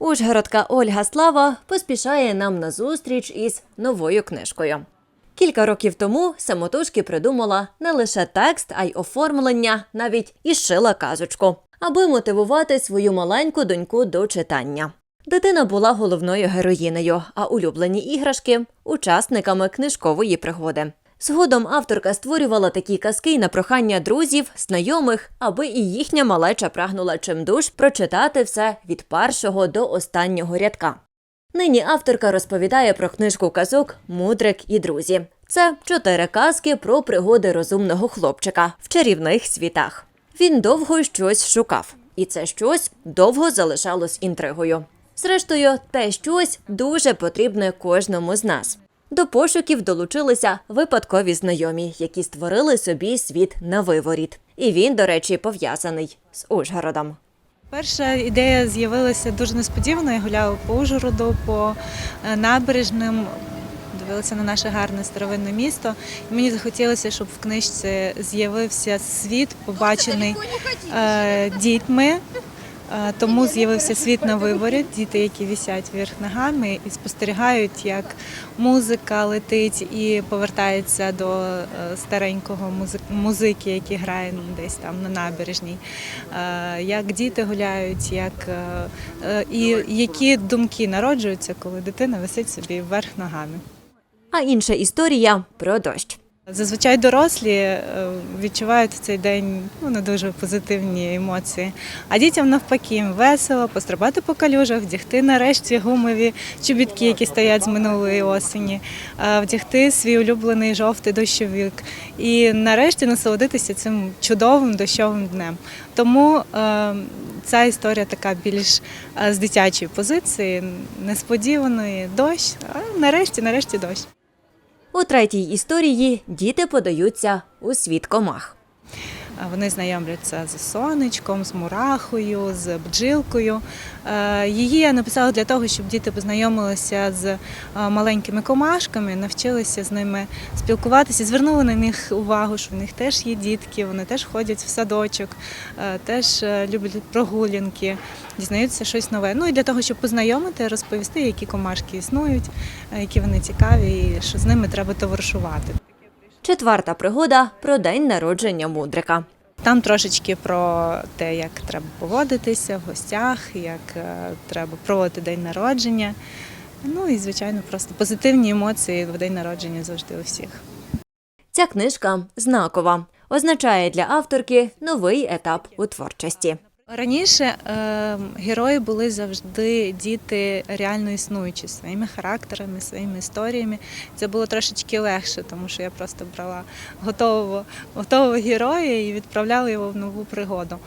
Ужгородка Ольга Слава поспішає нам на зустріч із новою книжкою. Кілька років тому самотужки придумала не лише текст, а й оформлення, навіть і шила казочку, аби мотивувати свою маленьку доньку до читання. Дитина була головною героїнею, а улюблені іграшки учасниками книжкової пригоди. Згодом авторка створювала такі казки на прохання друзів, знайомих, аби і їхня малеча прагнула чимдуж прочитати все від першого до останнього рядка. Нині авторка розповідає про книжку казок Мудрик і друзі. Це чотири казки про пригоди розумного хлопчика в чарівних світах. Він довго щось шукав, і це щось довго залишалось інтригою. Зрештою, те щось дуже потрібне кожному з нас. До пошуків долучилися випадкові знайомі, які створили собі світ на виворіт. І він, до речі, пов'язаний з Ужгородом. Перша ідея з'явилася дуже несподівано. Я гуляла по Ужгороду, по е, набережним, дивилася на наше гарне старовинне місто. І мені захотілося, щоб в книжці з'явився світ, побачений е, дітьми. Е, Тому з'явився світ на виборі, діти, які висять вверх ногами і спостерігають, як музика летить і повертається до е, старенького музик- музики, який грає десь там на набережній, Е, як діти гуляють, як, і які думки народжуються, коли дитина висить собі вверх ногами. А інша історія про дощ. Зазвичай дорослі е, відчувають в цей день ну, не дуже позитивні емоції. А дітям навпаки їм весело пострибати по калюжах, вдягти нарешті гумові чобітки, які стоять з минулої осені, е, вдягти свій улюблений жовтий дощовик і нарешті насолодитися цим чудовим дощовим днем. Тому е, ця історія така більш з дитячої позиції, несподіваної дощ, а нарешті, нарешті дощ. У третій історії діти подаються у світ комах. Вони знайомляться з сонечком, з мурахою, з бджілкою. Е, Її я написала для того, щоб діти познайомилися з е, маленькими комашками, навчилися з ними спілкуватися, звернули на них увагу, що в них теж є дітки, вони теж ходять в садочок, е, теж люблять прогулянки, дізнаються щось нове. Ну і для того, щоб познайомити, розповісти, які комашки існують, які вони цікаві, і що з ними треба товаришувати. Четверта пригода про день народження мудрика. Там трошечки про те, як треба поводитися в гостях, як е, треба проводити день народження. Ну і, звичайно, просто позитивні емоції в день народження завжди у всіх. Ця книжка знакова, означає для авторки новий етап у творчості. Раніше е, герої були завжди діти реально існуючі своїми характерами, своїми історіями. Це було трошечки легше, тому що я просто брала готового, готового героя і відправляла його в нову пригоду.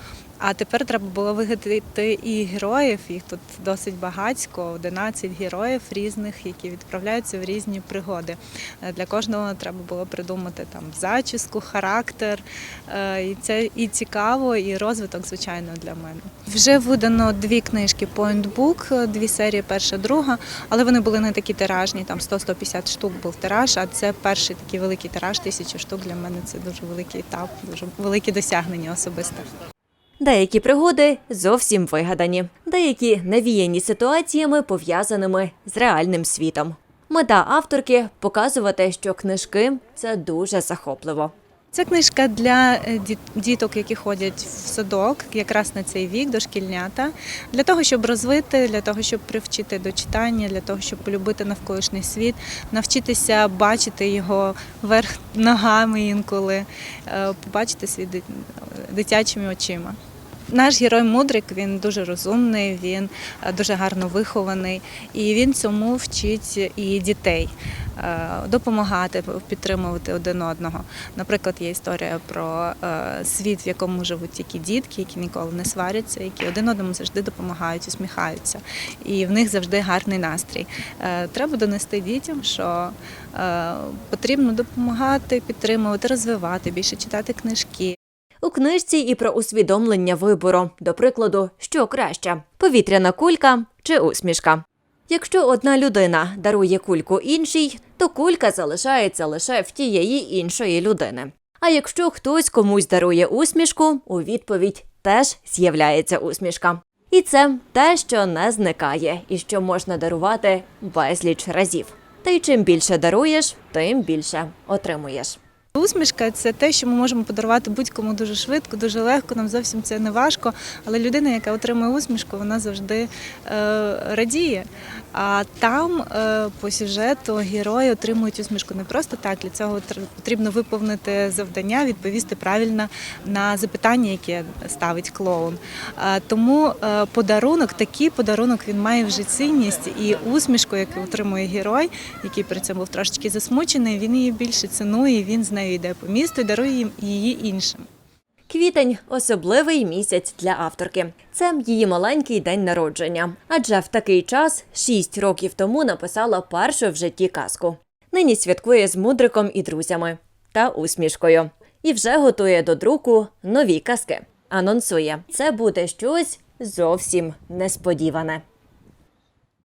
А тепер треба було вигадати і героїв, їх тут досить багатько, 11 героїв різних, які відправляються в різні пригоди. Е, Для кожного треба було придумати там зачіску, характер. Е, І це і цікаво, і розвиток, звичайно, для мене. Вже видано дві книжки Point Book, дві серії, перша, друга, але вони були не такі тиражні, там 100-150 штук був тираж, а це перший такий великий тираж, тисячу штук. Для мене це дуже великий етап, дуже велике досягнення особисте. Деякі пригоди зовсім вигадані, деякі навіяні ситуаціями, пов'язаними з реальним світом. Мета авторки показувати, що книжки це дуже захопливо. Це книжка для е, діток, які ходять в садок, якраз на цей вік, дошкільнята, для того, щоб розвити, для того, щоб привчити до читання, для того, щоб полюбити навколишній світ, навчитися бачити його верх ногами інколи, е, побачити світ дитячими очима. Наш герой мудрик, він дуже розумний, він е, дуже гарно вихований, і він цьому вчить і дітей е, допомагати, підтримувати один одного. Наприклад, є історія про е, світ, в якому живуть тільки дітки, які ніколи не сваряться, які один одному завжди допомагають, усміхаються, і в них завжди гарний настрій. Треба донести дітям, що потрібно допомагати, підтримувати, розвивати, більше читати книжки. У книжці і про усвідомлення вибору, до прикладу, що краще повітряна кулька чи усмішка. Якщо одна людина дарує кульку іншій, то кулька залишається лише в тієї іншої людини. А якщо хтось комусь дарує усмішку, у відповідь теж з'являється усмішка. І це те, що не зникає, і що можна дарувати безліч разів. Та й чим більше даруєш, тим більше отримуєш. Усмішка це те, що ми можемо подарувати будь-кому дуже швидко, дуже легко. Нам зовсім це не важко. Але людина, яка отримує усмішку, вона завжди е, радіє. А там е, по сюжету герої отримують усмішку не просто так. Для цього тр- потрібно виповнити завдання, відповісти правильно на запитання, яке ставить клоун. Тому е, подарунок, такий подарунок він має вже цінність і усмішку, яку отримує герой, який при цьому був трошечки засмучений, він її більше цінує. Він з нею йде по місту і дарує їм- її іншим. Квітень особливий місяць для авторки. Це її маленький день народження. Адже в такий час, шість років тому, написала першу в житті казку. Нині святкує з мудриком і друзями та усмішкою. І вже готує до друку нові казки. Анонсує, це буде щось зовсім несподіване.